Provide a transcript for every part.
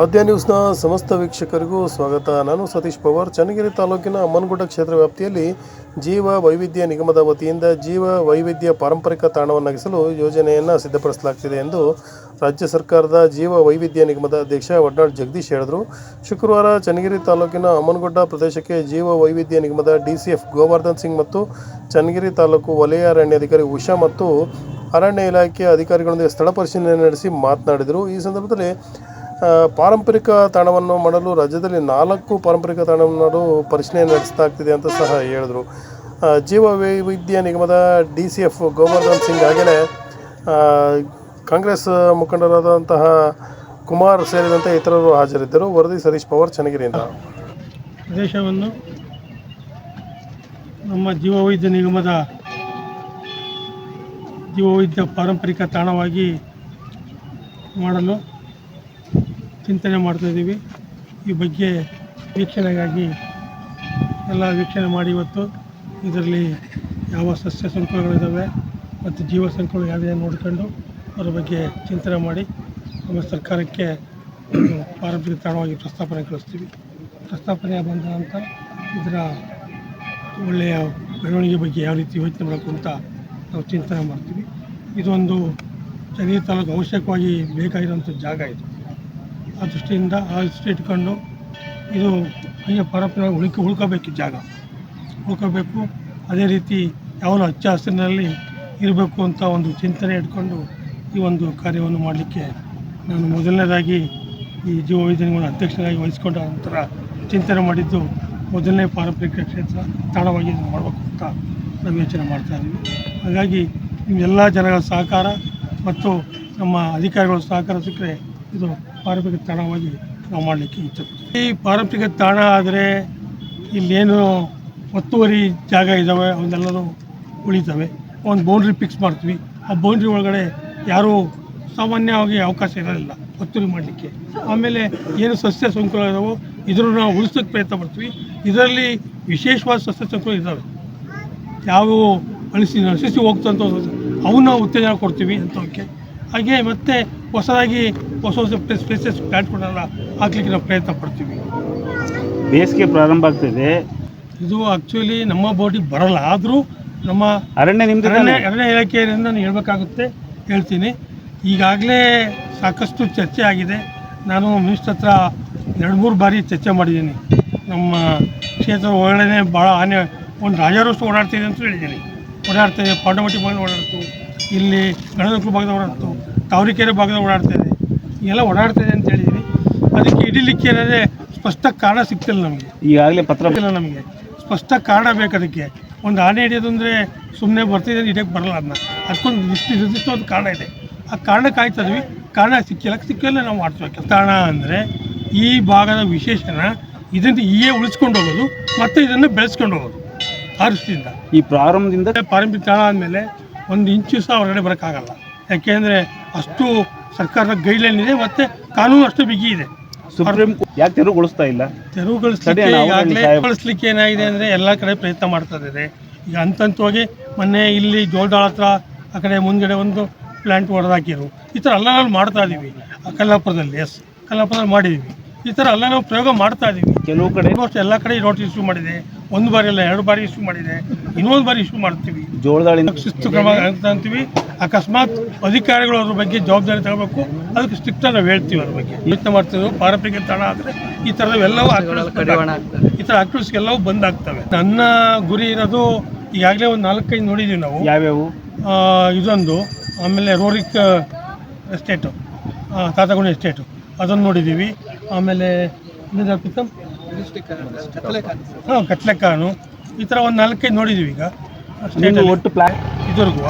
ಅದ್ಯ ನ್ಯೂಸ್ನ ಸಮಸ್ತ ವೀಕ್ಷಕರಿಗೂ ಸ್ವಾಗತ. ನಾನು ಸತೀಶ್ ಪವಾರ್. ಚನ್ನಗಿರಿ ತಾಲೂಕಿನ ಅಮ್ಮನಗುಡ್ಡ ಕ್ಷೇತ್ರ ವ್ಯಾಪ್ತಿಯಲ್ಲಿ ಜೀವ ವೈವಿಧ್ಯ ನಿಗಮದ ವತಿಯಿಂದ ಜೀವ ವೈವಿಧ್ಯ ಪಾರಂಪರಿಕ ತಾಣವನ್ನಾಗಿಸಲು ಯೋಜನೆಯನ್ನು ಸಿದ್ಧಪಡಿಸಲಾಗ್ತಿದೆ ಎಂದು ರಾಜ್ಯ ಸರ್ಕಾರದ ಜೀವ ವೈವಿಧ್ಯ ನಿಗಮದ ಅಧ್ಯಕ್ಷ ವಡ್ನಾಳ್ ಜಗದೀಶ್ ಹೇಳಿದರು. ಶುಕ್ರವಾರ ಚನ್ನಗಿರಿ ತಾಲೂಕಿನ ಅಮ್ಮನಗುಡ್ಡ ಪ್ರದೇಶಕ್ಕೆ ಜೀವ ವೈವಿಧ್ಯ ನಿಗಮದ D C F Govardhan Singh ಮತ್ತು ಚನ್ನಗಿರಿ ತಾಲೂಕು ವಲಯ ಅರಣ್ಯಾಧಿಕಾರಿ ಉಷಾ ಮತ್ತು ಅರಣ್ಯ ಇಲಾಖೆಯ ಅಧಿಕಾರಿಗಳೊಂದಿಗೆ ಸ್ಥಳ ಪರಿಶೀಲನೆ ನಡೆಸಿ ಮಾತನಾಡಿದರು. ಈ ಸಂದರ್ಭದಲ್ಲಿ ಪಾರಂಪರಿಕ ತಾಣವನ್ನು ಮಾಡಲು ರಾಜ್ಯದಲ್ಲಿ ನಾಲ್ಕು ಪಾರಂಪರಿಕ ತಾಣವನ್ನು ಪರಿಶೀಲನೆ ನಡೆಸ್ತಾ ಇದೆ ಅಂತ ಸಹ ಹೇಳಿದರು. ಜೀವ ವೈವಿಧ್ಯ ನಿಗಮದ D C F Govardhan Singh ಹಾಗೆಯೇ ಕಾಂಗ್ರೆಸ್ ಮುಖಂಡರಾದಂತಹ ಕುಮಾರ್ ಸೇರಿದಂತೆ ಇತರರು ಹಾಜರಿದ್ದರು. ವರದಿ ಸತೀಶ್ ಪವಾರ್ ಚನ್ನಗಿರಿಯಿಂದ. ಪ್ರದೇಶವನ್ನು ನಮ್ಮ ಜೀವವೈದ್ಯ ನಿಗಮದ ಜೀವವೈದ್ಯ ಪಾರಂಪರಿಕ ತಾಣವಾಗಿ ಮಾಡಲು ಚಿಂತನೆ ಮಾಡ್ತಾಯಿದ್ದೀವಿ ಈ ಬಗ್ಗೆ ವೀಕ್ಷಣೆಗಾಗಿ ಎಲ್ಲ ವೀಕ್ಷಣೆ ಮಾಡಿ ಇವತ್ತು. ಇದರಲ್ಲಿ ಯಾವ ಸಸ್ಯ ಸಂಕುಲಗಳಿದ್ದಾವೆ ಮತ್ತು ಜೀವ ಸಂಕುಲ ಯಾವ್ಯಾವ ನೋಡಿಕೊಂಡು ಅದರ ಬಗ್ಗೆ ಚಿಂತನೆ ಮಾಡಿ ನಮ್ಮ ಸರ್ಕಾರಕ್ಕೆ ಒಂದು ಪಾರಂಪರಿಕ ತಾಣವಾಗಿ ಪ್ರಸ್ತಾಪನೆ ಕಳಿಸ್ತೀವಿ. ಪ್ರಸ್ತಾಪನೆ ಬಂದ ನಂತರ ಇದರ ಒಳ್ಳೆಯ ಬೆಳವಣಿಗೆ ಬಗ್ಗೆ ಯಾವ ರೀತಿ ಯೋಚನೆ ಮಾಡಬೇಕು ಅಂತ ನಾವು ಚಿಂತನೆ ಮಾಡ್ತೀವಿ. ಇದೊಂದು ಚನ್ನಗಿರಿ ತಾಲೂಕು ಅವಶ್ಯಕವಾಗಿ ಬೇಕಾಗಿರೋಂಥ ಜಾಗ ಇದು. ಆ ದೃಷ್ಟಿಯಿಂದ ಆ ದೃಷ್ಟಿ ಇಟ್ಕೊಂಡು ಇದು ಅಯ್ಯ ಪರಂಪರೆ ಉಳಿಕೆ ಉಳ್ಕೋಬೇಕು ಜಾಗ. ಉಳ್ಕೋಬೇಕು. ಅದೇ ರೀತಿ ಯಾವನು ಹಚ್ಚ ಹಸಿರಿನಲ್ಲಿ ಇರಬೇಕು ಅಂತ ಒಂದು ಚಿಂತನೆ ಇಟ್ಕೊಂಡು ಈ ಒಂದು ಕಾರ್ಯವನ್ನು ಮಾಡಲಿಕ್ಕೆ ನಾನು ಮೊದಲನೇದಾಗಿ ಈ ಜೀವ ವೈದ್ಯನಿಗಳ ಅಧ್ಯಕ್ಷರಾಗಿ ವಹಿಸ್ಕೊಂಡ ನಂತರ ಚಿಂತನೆ ಮಾಡಿದ್ದು ಮೊದಲನೇ ಪಾರಂಪರಿಕ ಕ್ಷೇತ್ರ ತಾಣವಾಗಿ ಇದನ್ನು ಮಾಡಬೇಕು ಅಂತ ನಾವು ಯೋಚನೆ ಮಾಡ್ತಾ ಇದ್ದೀವಿ ಹಾಗಾಗಿ ನಿಮ್ಮೆಲ್ಲ ಜನಗಳ ಸಹಕಾರ ಮತ್ತು ನಮ್ಮ ಅಧಿಕಾರಿಗಳ ಸಹಕಾರ ಸಿಕ್ಕರೆ ಇದು ಪಾರಂಪರಿಕ ತಾಣವಾಗಿ ನಾವು ಮಾಡಲಿಕ್ಕೆ ಇಚ್ಛೆ ಈ ಪಾರಂಪರಿಕ ತಾಣ ಆದರೆ ಇಲ್ಲೇನು ಒತ್ತುವರಿ ಜಾಗ ಇದ್ದಾವೆ ಅವನ್ನೆಲ್ಲನೂ ಉಳಿತವೆ. ಒಂದು ಬೌಂಡ್ರಿ ಫಿಕ್ಸ್ ಮಾಡ್ತೀವಿ. ಆ ಬೌಂಡ್ರಿ ಒಳಗಡೆ ಯಾರೂ ಸಾಮಾನ್ಯವಾಗಿ ಅವಕಾಶ ಇರೋದಿಲ್ಲ ಒತ್ತುವರಿ ಮಾಡಲಿಕ್ಕೆ. ಆಮೇಲೆ ಏನು ಸಸ್ಯ ಸಂಕುಲ ಇದಾವೋ, ಇದನ್ನು ನಾವು ಉಳಿಸೋಕ್ಕೆ ಪ್ರಯತ್ನ ಪಡ್ತೀವಿ ಇದರಲ್ಲಿ ವಿಶೇಷವಾದ ಸಸ್ಯ ಸಂಕುಲ ಇದ್ದಾವೆ ಯಾವುವು ಅಳಿಸಿ ನಶಿಸಿ ಹೋಗ್ತಂಥ ಅವನ್ನ ಉತ್ತೇಜನ ಕೊಡ್ತೀವಿ ಅಂಥವಕ್ಕೆ ಹಾಗೆ ಮತ್ತೆ ಹೊಸದಾಗಿ ಹೊಸ ಹೊಸ ಪ್ಲೇಸ್ ಪ್ಲೇಸಸ್ ಪ್ಲ್ಯಾಂಟ್ಗಳನ್ನೆಲ್ಲ ಹಾಕ್ಲಿಕ್ಕೆ ನಾವು ಪ್ರಯತ್ನ ಪಡ್ತೀವಿ. ಬೇಸಿಗೆ ಪ್ರಾರಂಭ ಆಗ್ತಿದೆ. ಇದು ಆ್ಯಕ್ಚುಲಿ ನಮ್ಮ ಬಾಡಿ ಬರಲ್ಲ. ಆದರೂ ನಮ್ಮ ಅರಣ್ಯ ನಿಮ್ದು ಅರಣ್ಯ ಅರಣ್ಯ ಇಲಾಖೆಯಿಂದ ನಾನು ಹೇಳಬೇಕಾಗುತ್ತೆ. ಹೇಳ್ತೀನಿ. ಈಗಾಗಲೇ ಸಾಕಷ್ಟು ಚರ್ಚೆ ಆಗಿದೆ. ನಾನು ಮಿನಿಸ್ಟರ್ ಹತ್ರ ಎರಡು ಮೂರು ಬಾರಿ ಚರ್ಚೆ ಮಾಡಿದ್ದೀನಿ. ನಮ್ಮ ಕ್ಷೇತ್ರ ಒಳಗಡೆ ಭಾಳ ಆನೆ ಒಂದು ರಾಜಾರೋಷ್ಟು ಓಡಾಡ್ತಿದೆ ಅಂತ ಹೇಳಿದ್ದೀನಿ. ಓಡಾಡ್ತಿದೆ. ಪಾಂಡವಟಿ ಮನೆ ಓಡಾಡ್ತು. ಇಲ್ಲಿ ಗಣನಕುಲ ಭಾಗದ ಓಡಾಡ್ತು. ತಾವರಿಕೆರೆ ಭಾಗದ ಓಡಾಡ್ತಿದೆ ಎಲ್ಲ ಓಡಾಡ್ತಿದೆ ಅಂತ ಹೇಳಿದ್ದೀನಿ ಅದಕ್ಕೆ ಹಿಡಿಲಿಕ್ಕೆ ಏನಾದರೆ ಸ್ಪಷ್ಟ ಕಾರಣ ಸಿಗ್ತಿಲ್ಲ ನಮಗೆ. ಈಗಾಗಲೇ ಪತ್ರ ಇಲ್ಲ ನಮಗೆ. ಸ್ಪಷ್ಟ ಕಾರಣ ಬೇಕು ಅದಕ್ಕೆ. ಒಂದು ಆನೆ ಹಿಡಿಯೋದು ಅಂದರೆ ಸುಮ್ಮನೆ ಬರ್ತಿದೆ ಹಿಡಿಯೋಕ್ಕೆ ಬರಲ್ಲ ಅದನ್ನ. ಅದಕ್ಕೊಂದು ನಿರ್ದಿಷ್ಟ ನಿರ್ದಿಷ್ಟ ಒಂದು ಕಾರಣ ಇದೆ. ಆ ಕಾರಣ ಕಾಯ್ತಿದ್ವಿ ಕಾರಣ ಸಿಕ್ಕಿಲ್ಲ. ಸಿಕ್ಕಿಲ್ಲ ನಾವು ಮಾಡ್ತೀವಿ ಕಾರಣ ಅಂದರೆ ಈ ಭಾಗದ ವಿಶೇಷನ ಇದನ್ನು ಈಯೇ ಉಳಿಸ್ಕೊಂಡು ಹೋಗೋದು ಮತ್ತು ಇದನ್ನು ಬೆಳೆಸ್ಕೊಂಡು ಹೋಗೋದು. ಆ ದೃಷ್ಟಿಯಿಂದ. ಈ ಪ್ರಾರಂಭದಿಂದ ಪ್ರಾರಂಭಿಕ ತಾಣ ಆದಮೇಲೆ ಒಂದು ಇಂಚು ಸಹ ಹೊರಗಡೆ ಬರೋಕ್ಕಾಗಲ್ಲ. ಯಾಕೆಂದರೆ ಅಷ್ಟು ಸರ್ಕಾರದ ಗೈಡ್ಲೈನ್ ಇದೆ ಮತ್ತು ಕಾನೂನು ಅಷ್ಟು ಬಿಗಿ ಇದೆ. ಸುಪ್ರೀಂ ಕೋರ್ಟ್ ಯಾಕೆ ತೆರವುಗೊಳಿಸ್ತಾ ಇಲ್ಲ? ತೆರವುಗೊಳಿಸ್ಲಿಕ್ಕೆ ಈಗಾಗಲೇ ಗೊಳಿಸ್ಲಿಕ್ಕೆ ಏನಾಗಿದೆ ಅಂದ್ರೆ ಎಲ್ಲಾ ಕಡೆ ಪ್ರಯತ್ನ ಮಾಡ್ತಾ ಇದೆ ಈಗ ಹಂತ ಹಂತವಾಗಿ ಮೊನ್ನೆ ಇಲ್ಲಿ ಜೋಳದಾಳ ಹತ್ರ ಆ ಕಡೆ ಮುಂದ್ಗಡೆ ಒಂದು ಪ್ಲ್ಯಾಂಟ್ ಹೊಡೆದಾಕಿರು ಈ ಥರ ಎಲ್ಲ ನಾವು ಮಾಡ್ತಾ ಇದ್ದೀವಿ ಆ ಕಲ್ಲಾಪುರದಲ್ಲಿ ಎಸ್ ಕಲ್ಲಾಪುರದಲ್ಲಿ ಮಾಡಿದ್ದೀವಿ ಈ ಥರ ಅಲ್ಲ ನಾವು ಪ್ರಯೋಗ ಮಾಡ್ತಾ ಇದ್ದೀವಿ ಕೆಲವು ಕಡೆ ಆಲ್ಮೋಸ್ಟ್ ಎಲ್ಲ ಕಡೆ ನೋಟಿಸ್ ಇಶ್ಯೂ ಮಾಡಿದೆ. ಒಂದು ಬಾರಿ ಅಲ್ಲ ಎರಡು ಬಾರಿ ಇಶ್ಯೂ ಮಾಡಿದೆ. ಇನ್ನೊಂದು ಬಾರಿ ಇಶ್ಯೂ ಮಾಡ್ತೀವಿ. ಜೋಳದಾಳಿಂದ ಶಿಸ್ತು ಕ್ರಮ ಅಂತ ಅಂತೀವಿ. ಅಕಸ್ಮಾತ್ ಅಧಿಕಾರಿಗಳು ಅದ್ರ ಬಗ್ಗೆ ಜವಾಬ್ದಾರಿ ತಗೋಬೇಕು. ಅದಕ್ಕೆ ಸ್ಟ್ರಿಕ್ಟ್ ನಾವು ಹೇಳ್ತೀವಿ ಅದ್ರ ಬಗ್ಗೆ. ಯೋಚನೆ ಮಾಡ್ತೀವಿ. ಪಾರಂಪರಿಕ ತಾಣ ಆದರೆ ಈ ಥರದವೆಲ್ಲವೂ ಈ ಥರ ಆಕ್ಟಿವಿಸ್ಗೆಲ್ಲವೂ ಎಲ್ಲವೂ ಬಂದ್ ಆಗ್ತವೆ ನನ್ನ ಗುರಿ ಇರೋದು ಈಗಾಗಲೇ ಒಂದು ನಾಲ್ಕೈದು ನೋಡಿದ್ದೀವಿ ನಾವು. ಯಾವ್ಯಾವು? ಆ, ಇದೊಂದು. ಆಮೇಲೆ ರೋರಿಕ್ ಎಸ್ಟೇಟು ತಾತಗುಣಿ ಎಸ್ಟೇಟು ಅದನ್ನು ನೋಡಿದ್ದೀವಿ ಆಮೇಲೆ ಇನ್ನೊಂದು ಪ್ರೀತಮ್ ಹಾಂ ಕಟ್ಲೆಕಾನು ಈ ಥರ ಒಂದು ನಾಲ್ಕೈದು ನೋಡಿದ್ದೀವಿ ಈಗ. ಸ್ಟೇಟಲ್ಲಿ ಒಟ್ಟು ಪ್ಲಾನ್ ಇದುವರೆಗೂ.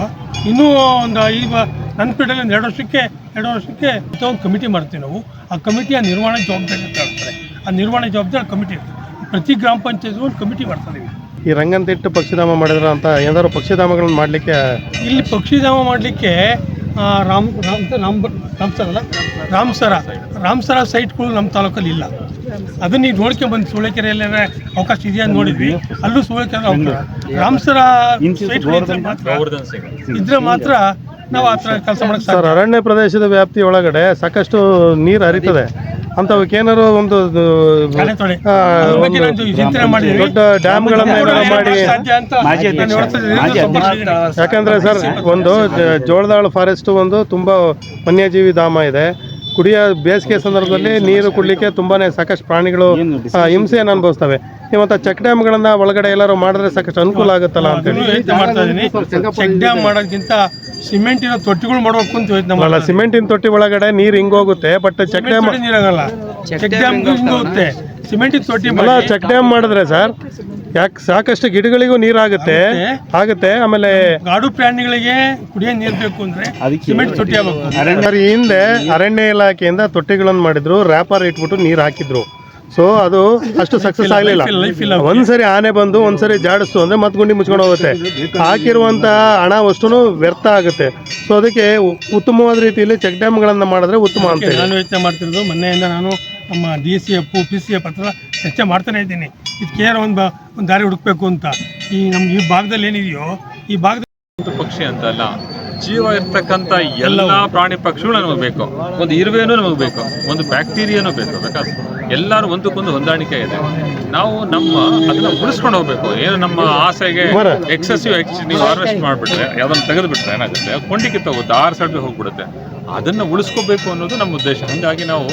ಇನ್ನೂ ಒಂದು ಈಗ ನನ್ನ ಪೀಠದಲ್ಲಿ ಒಂದು ಎರಡು ವರ್ಷಕ್ಕೆ ಎರಡು ವರ್ಷಕ್ಕೆ ಒಂದು ಕಮಿಟಿ ಮಾಡ್ತೀವಿ ನಾವು. ಆ ಕಮಿಟಿಯ ನಿರ್ವಹಣೆ ಜವಾಬ್ದಾರಿ ಅಂತ ಹೇಳ್ತಾರೆ. ಆ ನಿರ್ವಹಣೆ ಜವಾಬ್ದಾರಿ ಕಮಿಟಿ ಇರ್ತದೆ ಪ್ರತಿ ಗ್ರಾಮ ಪಂಚಾಯತ್ ಒಂದು ಕಮಿಟಿ ಮಾಡ್ತಾ ಈ ರಂಗಂತಿಟ್ಟು ಪಕ್ಷಿಧಾಮ ಮಾಡಿದ್ರ ಅಂತ ಏನಾದ್ರು ಪಕ್ಷಿಧಾಮಗಳನ್ನ ಮಾಡಲಿಕ್ಕೆ ಇಲ್ಲಿ ಪಕ್ಷಿಧಾಮ ಮಾಡಲಿಕ್ಕೆ ರಾಮ್ ರಾಮ್ ರಾಮ್ ರಾಮ್ಸರ ಅಲ್ಲ? ರಾಮ್ ಸರ. ಸೈಟ್ಗಳು ನಮ್ಮ ತಾಲೂಕಲ್ಲಿ ಇಲ್ಲ. ಅದನ್ನ ಈಗ ಬಂದು ಸೂಳೆಕೆರೆಯಲ್ಲಿ ಅವಕಾಶ ಇದೆಯಾ ಅಂತ ನೋಡಿದ್ವಿ. ಅಲ್ಲೂ ಸೂಳೆಕೆರೆ ಅವಕಾಶ ರಾಮ್ಸರ ಇದ್ರೆ ಮಾತ್ರ ನಾವು ಆ ಥರ ಕೆಲಸ ಮಾಡಕ್ಕೆ ಸರ್ ಅರಣ್ಯ ಪ್ರದೇಶದ ವ್ಯಾಪ್ತಿ ಒಳಗಡೆ ಸಾಕಷ್ಟು ನೀರು ಹರಿತದೆ. ಅಂತವಕ್ಕೆ ಏನಾರು ಒಂದು. ದೊಡ್ಡ ಡ್ಯಾಮ್ಗಳನ್ನ ಮಾಡಿ. ಯಾಕಂದ್ರೆ ಸರ್ ಒಂದು ಜೋಳದಾಳ ಜೋಳದಾಳು ಫಾರೆಸ್ಟ್ ಒಂದು ತುಂಬಾ ವನ್ಯಜೀವಿ ಧಾಮ ಇದೆ. ಕುಡಿಯ ಬೇಸಿಗೆ ಸಂದರ್ಭದಲ್ಲಿ ನೀರು ಕುಡಿಲಿಕ್ಕೆ ತುಂಬಾ ಸಾಕಷ್ಟು ಪ್ರಾಣಿಗಳು ಹಿಂಸೆಯನ್ನು ಅನುಭವಿಸ್ತವೆ. ಇವತ್ತ ಚೆಕ್ ಡ್ಯಾಮ್ಗಳನ್ನ ಒಳಗಡೆ ಎಲ್ಲರೂ ಮಾಡಿದ್ರೆ ಸಾಕಷ್ಟು ಅನುಕೂಲ ಆಗುತ್ತಲ್ಲ ಅಂತ ಹೇಳಿ. ಚೆಕ್ ಡ್ಯಾಮ್ ಮಾಡೋದಕ್ಕಿಂತ ಸಿಮೆಂಟಿನ ತೊಟ್ಟಿಗಳು ಮಾಡಬೇಕು ಅಂತ ಯೋಚನೆ ಅಲ್ಲ ಮಾಡಲ್ಲ ಸಿಮೆಂಟಿನ ತೊಟ್ಟಿ ಒಳಗಡೆ ನೀರು ಹಿಂಗೋಗುತ್ತೆ ಬಟ್ ಚೆಕ್ ಡ್ಯಾಮ್ ನೀರಾಗಲ್ಲ ಚೆಕ್ ಡ್ಯಾಮ್ ಹೋಗುತ್ತೆ. ಸಿಮೆಂಟಿನ ತೊಟ್ಟಿ ಚೆಕ್ ಡ್ಯಾಮ್ ಮಾಡಿದ್ರೆ ಸರ್ ಯಾಕೆ ಸಾಕಷ್ಟು ಗಿಡಗಳಿಗೂ ನೀರಾಗುತ್ತೆ ಆಗುತ್ತೆ. ಆಮೇಲೆ ಗಾಡು ಪ್ರಾಣಿಗಳಿಗೆ ಕುಡಿಯೋ ನೀರು ಬೇಕು ಅಂದ್ರೆ ಸಿಮೆಂಟ್ ತೊಟ್ಟಿ ಈ ಹಿಂದೆ ಅರಣ್ಯ ಇಲಾಖೆಯಿಂದ ತೊಟ್ಟಿಗಳನ್ನು ಮಾಡಿದ್ರು ರ್ಯಾಪರ್ ಇಟ್ಬಿಟ್ಟು ನೀರು ಹಾಕಿದ್ರು. ಸೊ ಅದು ಅಷ್ಟು ಸಕ್ಸಸ್ ಆಗಲಿಲ್ಲ. ಒಂದ್ಸರಿ ಆನೆ ಬಂದು ಒಂದ್ಸರಿ ಜಾಡಿಸ್ತು ಅಂದ್ರೆ ಮತ್ತೆ ಗುಂಡಿ ಮುಚ್ಕೊಂಡು ಹೋಗುತ್ತೆ. ಹಾಕಿರುವಂತ ಹಣ ಅಷ್ಟು ವ್ಯರ್ಥ ಆಗುತ್ತೆ. ಸೊ ಅದಕ್ಕೆ ಉತ್ತಮವಾದ ರೀತಿಯಲ್ಲಿ ಚೆಕ್ ಡ್ಯಾಮ್ಗಳನ್ನ ಮಾಡಿದ್ರೆ ಉತ್ತಮ ಅಂತ ನಾನು ಯೋಚನೆ ಮಾಡ್ತಿರೋದು ಮೊನ್ನೆಯಿಂದ ನಾನು ನಮ್ಮ D C F P C F ಹತ್ರ ಚರ್ಚೆ ಮಾಡ್ತಾನೆ ಇದ್ದೀನಿ. ಇದಕ್ಕೆ ಏನೋ ಒಂದು ಒಂದು ದಾರಿ ಹುಡುಕ್ಬೇಕು ಅಂತ. ಈ ನಮ್ಮ ಈ ಭಾಗದಲ್ಲಿ ಏನಿದೆಯೋ ಈ ಭಾಗದಲ್ಲಿ ಒಂದು ಪಕ್ಷಿ ಅಂತ ಅಲ್ಲ. ಜೀವ ಇರ್ತಕ್ಕಂಥ ಎಲ್ಲ ಪ್ರಾಣಿ ಪಕ್ಷಿಗಳು ನಮಗೆ ಬೇಕು. ಒಂದು ಇರುವೆನೂ ನಮಗೆ ಬೇಕು. ಒಂದು ಬ್ಯಾಕ್ಟೀರಿಯಾನೂ ಬೇಕು. ಬೇಕಾದ್ರೆ ಎಲ್ಲರೂ ಒಂದಕ್ಕೊಂದು ಹೊಂದಾಣಿಕೆ ಇದೆ. ನಾವು ನಮ್ಮ ಅದನ್ನ ಉಳಿಸ್ಕೊಂಡು ಹೋಗ್ಬೇಕು. ಏನು ನಮ್ಮ ಆಸೆಗೆ. ಎಕ್ಸೆಸಿವ್ ಎಕ್ಸ್ ನೀವು ಹಾರ್ವೆಸ್ಟ್ ಮಾಡಿಬಿಟ್ರೆ ಯಾವ್ದನ್ನ ತೆಗೆದುಬಿಟ್ರೆ ಏನಾಗುತ್ತೆ? ಕೊಂಡಿಕ್ಕೆ ತಗೋದು ಆರು ಸೈಡ್ಗೆ ಹೋಗ್ಬಿಡುತ್ತೆ. ಅದನ್ನ ಉಳಿಸ್ಕೋಬೇಕು ಅನ್ನೋದು ನಮ್ಮ ಉದ್ದೇಶ. ಹಾಗಾಗಿ ನಾವು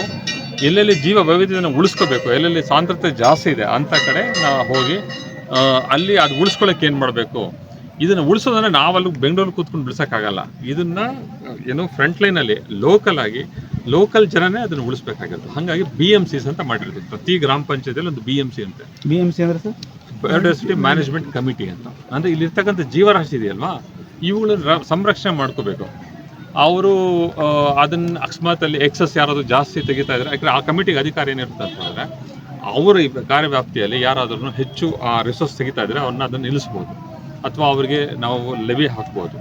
ಎಲ್ಲೆಲ್ಲಿ ಜೀವ ವೈವಿಧ್ಯತೆಯನ್ನು ಉಳಿಸ್ಕೋಬೇಕು ಎಲ್ಲೆಲ್ಲಿ ಸಾಂದ್ರತೆ ಜಾಸ್ತಿ ಇದೆ ಅಂಥ ಕಡೆ ನಾವು ಹೋಗಿ ಅಲ್ಲಿ ಅದು ಉಳಿಸ್ಕೊಳ್ಳೋಕೆ ಏನು ಮಾಡಬೇಕು? ಇದನ್ನು ಉಳಿಸೋದಂದ್ರೆ ನಾವಲ್ಲಿ ಬೆಂಗಳೂರು ಕೂತ್ಕೊಂಡು ಬಿಡ್ಸೋಕ್ಕಾಗಲ್ಲ. ಇದನ್ನು ಏನು ಫ್ರಂಟ್ ಲೈನಲ್ಲಿ ಲೋಕಲ್ ಆಗಿ ಲೋಕಲ್ ಜನನೇ ಅದನ್ನು ಉಳಿಸ್ಬೇಕಾಗಿರುತ್ತೆ ಹಾಗಾಗಿ ಬಿ ಎಂ ಸಿಸ್ ಅಂತ ಮಾಡಿರ್ತೀವಿ. ಪ್ರತಿ ಗ್ರಾಮ ಪಂಚಾಯತಿಯಲ್ಲಿ ಒಂದು ಬಿ ಎಂ ಸಿ ಅಂತೆ. ಬಿ ಎಂ ಸಿ ಅಂದ್ರೆ ಸರ್? ಬಯೋಡೈವರ್ಸಿಟಿ ಮ್ಯಾನೇಜ್ಮೆಂಟ್ ಕಮಿಟಿ ಅಂತ. ಅಂದರೆ ಇಲ್ಲಿರ್ತಕ್ಕಂಥ ಜೀವರಾಶಿ ಇದೆಯಲ್ವಾ? ಇವುಗಳನ್ನ ಸಂರಕ್ಷಣೆ ಮಾಡ್ಕೋಬೇಕು. ಅವರು ಅದನ್ನ ಅಕಸ್ಮಾತ್ ಅಲ್ಲಿ ಎಕ್ಸಸ್ ಯಾರಾದರೂ ಜಾಸ್ತಿ ತೆಗಿತಾ ಇದ್ದಾರೆ ಯಾಕಂದ್ರೆ ಆ ಕಮಿಟಿಗೆ ಅಧಿಕಾರ ಏನಿರುತ್ತೆ ಅಂತಂದ್ರೆ ಅವರ ಕಾರ್ಯವ್ಯಾಪ್ತಿಯಲ್ಲಿ ಯಾರಾದ್ರೂ ಹೆಚ್ಚು, ಆ ರಿಸೋರ್ಸ್ ತೆಗಿತಾ ಇದ್ರೆ ಅವ್ರನ್ನ ಅದನ್ನ ನಿಲ್ಲಿಸ್ಬೋದು. ಅಥವಾ ಅವರಿಗೆ ನಾವು ಲೆವಿ ಹಾಕ್ಬೋದು.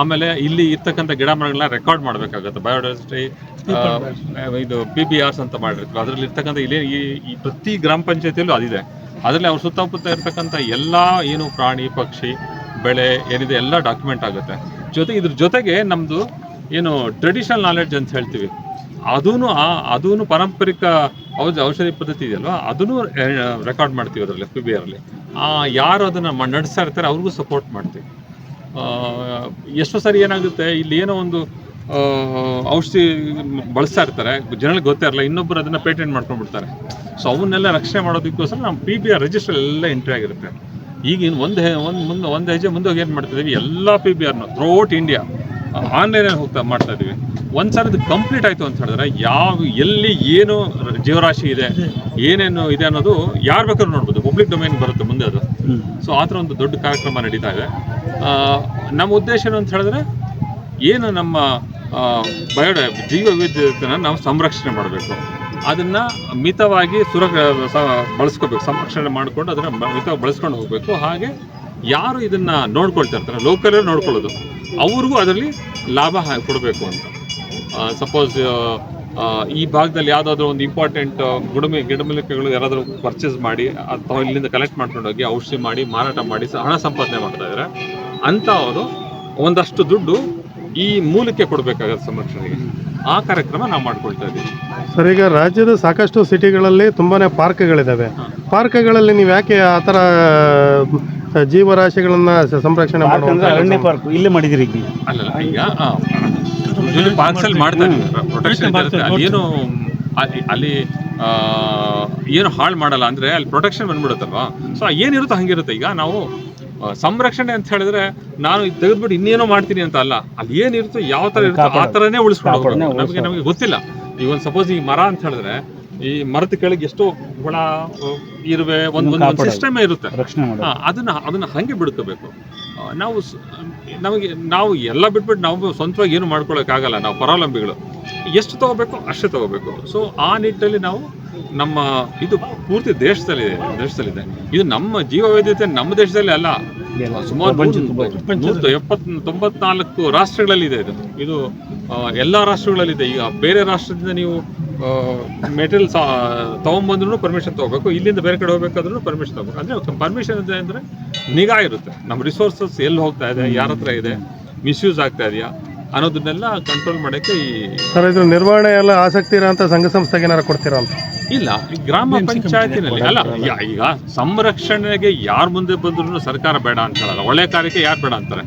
ಆಮೇಲೆ ಇಲ್ಲಿ ಇರ್ತಕ್ಕಂಥ ಗಿಡ ಮರಗಳನ್ನ ರೆಕಾರ್ಡ್ ಮಾಡಬೇಕಾಗತ್ತೆ. ಬಯೋಡೈವರ್ಸಿಟಿ ಇದು ಪಿ ಬಿ ಆರ್ಸ್ ಅಂತ ಮಾಡಿರ್ತೀವಿ ಅದರಲ್ಲಿ ಇರ್ತಕ್ಕಂಥ ಇಲ್ಲಿ ಈ ಪ್ರತಿ ಗ್ರಾಮ ಪಂಚಾಯತಿಯಲ್ಲೂ ಅದಿದೆ. ಅದರಲ್ಲಿ ಅವ್ರ ಸುತ್ತಮುತ್ತ ಇರ್ತಕ್ಕಂಥ ಎಲ್ಲ ಏನು ಪ್ರಾಣಿ, ಪಕ್ಷಿ ಬೆಳೆ ಏನಿದೆ ಎಲ್ಲ ಡಾಕ್ಯುಮೆಂಟ್ ಆಗುತ್ತೆ. ಜೊತೆ ಇದ್ರ ಜೊತೆಗೆ ನಮ್ಮದು ಏನು ಟ್ರೆಡಿಷನಲ್ ನಾಲೆಡ್ಜ್ ಅಂತ ಹೇಳ್ತೀವಿ. ಅದೂ ಅದೂ ಪಾರಂಪರಿಕ ಔಷ ಔಷಧಿ ಪದ್ಧತಿ ಇದೆಯಲ್ವ? ಅದನ್ನು ರೆಕಾರ್ಡ್ ಮಾಡ್ತೀವಿ ಅದರಲ್ಲಿ ಪಿ ಬಿ ಆರಲ್ಲಿ ಯಾರು ಅದನ್ನು ನಡೆಸ್ತಾ ಇರ್ತಾರೆ ಅವ್ರಿಗೂ ಸಪೋರ್ಟ್ ಮಾಡ್ತೀವಿ. ಆ, ಎಷ್ಟೋ ಸರಿ ಏನಾಗುತ್ತೆ ಇಲ್ಲಿ ಏನೋ ಒಂದು ಔಷಧಿ ಬಳಸ್ತಾ ಇರ್ತಾರೆ. ಜನಗಳಿಗೆ ಗೊತ್ತೇ ಇರಲ್ಲ ಇನ್ನೊಬ್ಬರು ಅದನ್ನು ಪೇಟೆಂಟ್ ಮಾಡ್ಕೊಂಡ್ಬಿಡ್ತಾರೆ. ಸೊ ಅವನ್ನೆಲ್ಲ ರಕ್ಷಣೆ ಮಾಡೋದಕ್ಕೋಸ್ಕರ ನಮ್ಮ ಪಿ ಬಿ ಆರ್ ರಿಜಿಸ್ಟರ್ ಎಲ್ಲ ಎಂಟ್ರಿ ಆಗಿರುತ್ತೆ. ಈಗಿನ ಒಂದು ಒಂದು ಮುಂದೆ ಒಂದು ಹೆಜ್ಜೆ ಮುಂದೆ ಹೋಗಿ ಏನು ಮಾಡ್ತಿದ್ದೀವಿ ಎಲ್ಲ ಪಿ ಬಿ ಆರ್ನ ಥ್ರೋಟ್ ಇಂಡಿಯಾ ಆನ್ಲೈನಲ್ಲಿ ಹೋಗ್ತಾ ಮಾಡ್ತಾ ಇದ್ದೀವಿ ಒಂದು ಇದು ಕಂಪ್ಲೀಟ್ ಆಯಿತು ಅಂತ ಹೇಳಿದ್ರೆ ಯಾವ ಎಲ್ಲಿ ಏನು ಜೀವರಾಶಿ ಇದೆ ಏನೇನು ಇದೆ ಅನ್ನೋದು ಯಾರು ಬೇಕಾದ್ರೂ ನೋಡ್ಬೋದು. ಪಬ್ಲಿಕ್ ಡೊಮೈನ್ ಬರುತ್ತೆ ಮುಂದೆ ಅದು. ಸೊ ಆ ಥರ ಒಂದು ದೊಡ್ಡ ಕಾರ್ಯಕ್ರಮ ನಡೀತಾ ಇದೆ. ನಮ್ಮ ಉದ್ದೇಶ ಏನು ಅಂತ ಹೇಳಿದ್ರೆ ಏನು ನಮ್ಮ ಬಯೋಡ ಜೀವ ವಿವಿಧತೆಯನ್ನು ನಾವು ಸಂರಕ್ಷಣೆ ಮಾಡಬೇಕು. ಅದನ್ನ ಮಿತವಾಗಿ ಸುರ ಬಳಸ್ಕೋಬೇಕು, ಸಂರಕ್ಷಣೆ ಮಾಡಿಕೊಂಡು ಅದನ್ನು ಮಿತವಾಗಿ ಬಳಸ್ಕೊಂಡು ಹೋಗಬೇಕು. ಹಾಗೆ ಯಾರು ಇದನ್ನ ನೋಡ್ಕೊಳ್ತಾ ಇರ್ತಾರೆ ಲೋಕಲ್ ನೋಡ್ಕೊಳ್ಳೋದು, ಅವ್ರಿಗೂ ಅದರಲ್ಲಿ ಲಾಭ ಕೊಡಬೇಕು ಅಂತ. ಸಪೋಸ್ ಈ ಭಾಗದಲ್ಲಿ ಯಾವುದಾದ್ರೂ ಒಂದು ಇಂಪಾರ್ಟೆಂಟ್ ಗುಡಮೆ, ಗಿಡಮಲಿಕೆಗಳು ಯಾರಾದರೂ ಪರ್ಚೇಸ್ ಮಾಡಿ ಅಥವಾ ಇಲ್ಲಿಂದ ಕಲೆಕ್ಟ್ ಮಾಡ್ಕೊಂಡು ಹೋಗಿ ಔಷಧಿ ಮಾಡಿ, ಮಾರಾಟ ಮಾಡಿ ಹಣ ಸಂಪಾದನೆ ಮಾಡ್ತಾ ಅಂತ ಅವರು ಒಂದಷ್ಟು ದುಡ್ಡು ಈ ಮೂಲಕ್ಕೆ ಕೊಡಬೇಕಾಗತ್ತೆ ಸಂರಕ್ಷಣೆಗೆ. ಆ ಕಾರ್ಯಕ್ರಮ ನಾವು ಮಾಡ್ಕೊಳ್ತಾ ಇದ್ದೀವಿ. ಸರ್ ಈಗ ರಾಜ್ಯದ ಸಾಕಷ್ಟು ಸಿಟಿಗಳಲ್ಲಿ ತುಂಬಾನೇ ಪಾರ್ಕ್ಗಳಿದ್ದಾವೆ ಪಾರ್ಕ್ಗಳಲ್ಲಿ ನೀವು ಯಾಕೆ ಆ ಥರ ಜೀವರಾಶಿಗಳನ್ನ ಸ- ಸಂರಕ್ಷಣೆ ಮಾಡುವಂತ ಅರಣ್ಯ ಪಾರ್ಕ್ ಇಲ್ಲಿ ಮಾಡಿದಿರಿ ಈಗ ಅಲ್ಲಲ್ಲ ಈಗ ಪಾರ್ಕ್ಸ್ ಅಲ್ಲಿ ಮಾಡ್ತಾರೆ ಪ್ರೊಟೆಕ್ಷನ್ ಇರುತ್ತೆ. ಅಲ್ಲಿ ಏನು ಅಲ್ಲಿ- ಅಲ್ಲಿ ಆ, ಏನು ಹಾಳು ಮಾಡಲ್ಲ ಅಂದ್ರೆ ಅಲ್ಲಿ ಪ್ರೊಟೆಕ್ಷನ್ ಬಂದ್ಬಿಡುತ್ತಲ್ವಾ? ಸೊ ಏನಿರುತ್ತೋ ಹಂಗಿರುತ್ತೆ. ಈಗ ನಾವು ಸಂರಕ್ಷಣೆ ಅಂತ ಹೇಳಿದ್ರೆ ನಾನು ತೆಗೆದ್ಬಿಟ್ಟು ಇನ್ನೇನೋ ಮಾಡ್ತೀನಿ ಅಂತ ಅಲ್ಲ. ಅಲ್ಲಿ ಏನಿರುತ್ತೋ ಯಾವ ತರ ಇರುತ್ತೋ ಆ ತರನೇ ಉಳಿಸ್ಕೊಂಡು. ನಮಗೆ ನಮಗೆ ಗೊತ್ತಿಲ್ಲ. ಈಗ ಒಂದು ಸಪೋಸ್ ಈ ಮರ ಅಂತ ಹೇಳಿದ್ರೆ ಈ ಮರದ ಕೆಳಗೆ ಎಷ್ಟೋ ಹುಳ ಇರುವೆ ಒಂದು ಒಂದು ಸಿಸ್ಟಮೇ ಇರುತ್ತೆ. ಅದನ್ನ ಅದನ್ನ ಹಂಗೆ ಬಿಡ್ಕೋಬೇಕು. ನಾವು ನಮಗೆ ನಾವು ಎಲ್ಲ ಬಿಟ್ಬಿಟ್ಟು ನಾವು ಸ್ವಂತವಾಗಿ ಏನು ಮಾಡ್ಕೊಳಕ್ಕಾಗಲ್ಲ. ನಾವು ಪರಾವಲಂಬಿಗಳು. ಎಷ್ಟು ತಗೋಬೇಕು? ಅಷ್ಟೇ ತಗೋಬೇಕು. ಸೊ ಆ ನಿಟ್ಟಲ್ಲಿ ನಾವು ನಮ್ಮ ಇದು ಪೂರ್ತಿ ದೇಶದಲ್ಲಿದೆ ದೇಶದಲ್ಲಿದೆ. ಇದು ನಮ್ಮ ಜೀವ ವೈದ್ಯತೆ ನಮ್ಮ ದೇಶದಲ್ಲಿ ಅಲ್ಲ. ಸುಮಾರು ನೂರ- ಎಪ್ಪತ್ ತೊಂಬತ್ನಾಲ್ಕು ರಾಷ್ಟ್ರಗಳಲ್ಲಿ ಇದೆ. ಇದು ಇದು ಎಲ್ಲಾ ಎಲ್ಲ ರಾಷ್ಟ್ರಗಳಲ್ಲಿದೆ. ಈಗ ಬೇರೆ ರಾಷ್ಟ್ರದಿಂದ ನೀವು ಮೆಟೀರಿಯಲ್ ತೊಗೊಂಬಂದ್ರೂ ಪರ್ಮಿಷನ್ ತಗೋಬೇಕು. ಇಲ್ಲಿಂದ ಬೇರೆ ಕಡೆ ಹೋಗ್ಬೇಕಾದ್ರೂ ಪರ್ಮಿಷನ್ ತಗೋಬೇಕು. ಅಂದ್ರೆ ಪರ್ಮಿಷನ್ ಇದೆ ಅಂದ್ರೆ ನಿಗಾ ಇರುತ್ತೆ. ನಮ್ಮ ರಿಸೋರ್ಸಸ್ ಎಲ್ಲಿ ಹೋಗ್ತಾ ಇದೆ ಯಾರ ಹತ್ರ ಇದೆ ಮಿಸ್ಯೂಸ್ ಆಗ್ತಾ ಇದೆಯಾ? ಅನ್ನೋದನ್ನೆಲ್ಲ ಕಂಟ್ರೋಲ್ ಮಾಡೋಕ್ಕೆ ಈ ಸರ್ ಇದು ನಿರ್ವಹಣೆ ಎಲ್ಲ ಆಸಕ್ತಿ ಇರೋಂಥ ಸಂಘ ಸಂಸ್ಥೆಗೆ ಏನಾರು ಕೊಡ್ತೀರಾ ಅಂತ? ಇಲ್ಲ ಈ ಗ್ರಾಮ ಪಂಚಾಯತಿನಲ್ಲಿ. ಅಲ್ಲ ಈಗ- ಈಗ ಸಂರಕ್ಷಣೆಗೆ ಯಾರು ಮುಂದೆ ಬಂದ್ರು ಸರ್ಕಾರ ಬೇಡ ಅಂತ ಹೇಳಲ್ಲ. ಒಳ್ಳೆ ಕಾರ್ಯಕ್ಕೆ ಯಾರು ಬೇಡ ಅಂತಾರೆ?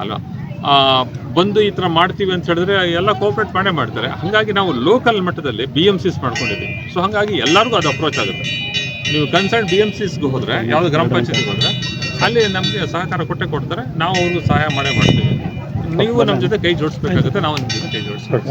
ಅಲ್ವಾ? ಆ, ಬಂದು ಈ ಥರ ಮಾಡ್ತೀವಿ ಅಂತ ಹೇಳಿದ್ರೆ ಎಲ್ಲ ಕೋಆಪ್ರೇಟ್ ಮಾಡೇ ಮಾಡ್ತಾರೆ. ಹಾಗಾಗಿ ನಾವು ಲೋಕಲ್ ಮಟ್ಟದಲ್ಲಿ ಬಿ ಎಂ ಸಿಸ್ ಮಾಡ್ಕೊಂಡಿದ್ದೀವಿ. ಸೊ ಹಾಗಾಗಿ ಎಲ್ಲರಿಗೂ ಅದು ಅಪ್ರೋಚ್ ಆಗುತ್ತೆ. ನೀವು ಕನ್ಸರ್ನ್ ಬಿ ಎಂ ಸಿಸ್ಗೆ ಹೋದರೆ ಯಾವುದು ಗ್ರಾಮ ಪಂಚಾಯತಿಗೆ ಹೋದರೆ ಅಲ್ಲಿ ನಮಗೆ ಸಹಕಾರ ಕೊಟ್ಟೆ ಕೊಡ್ತಾರೆ. ನಾವು ಅವ್ರಿಗೂ ಸಹಾಯ ಮಾಡೇ ಮಾಡ್ತೀವಿ. ನೀವು ನಮ್ಮ ಜೊತೆ ಕೈ ಜೋಡಿಸ್ಬೇಕಾಗುತ್ತೆ ನಾವು ನಿಮ್ಮ ಜೊತೆ ಕೈ ಜೋಡಿಸ್ಬೇಕು.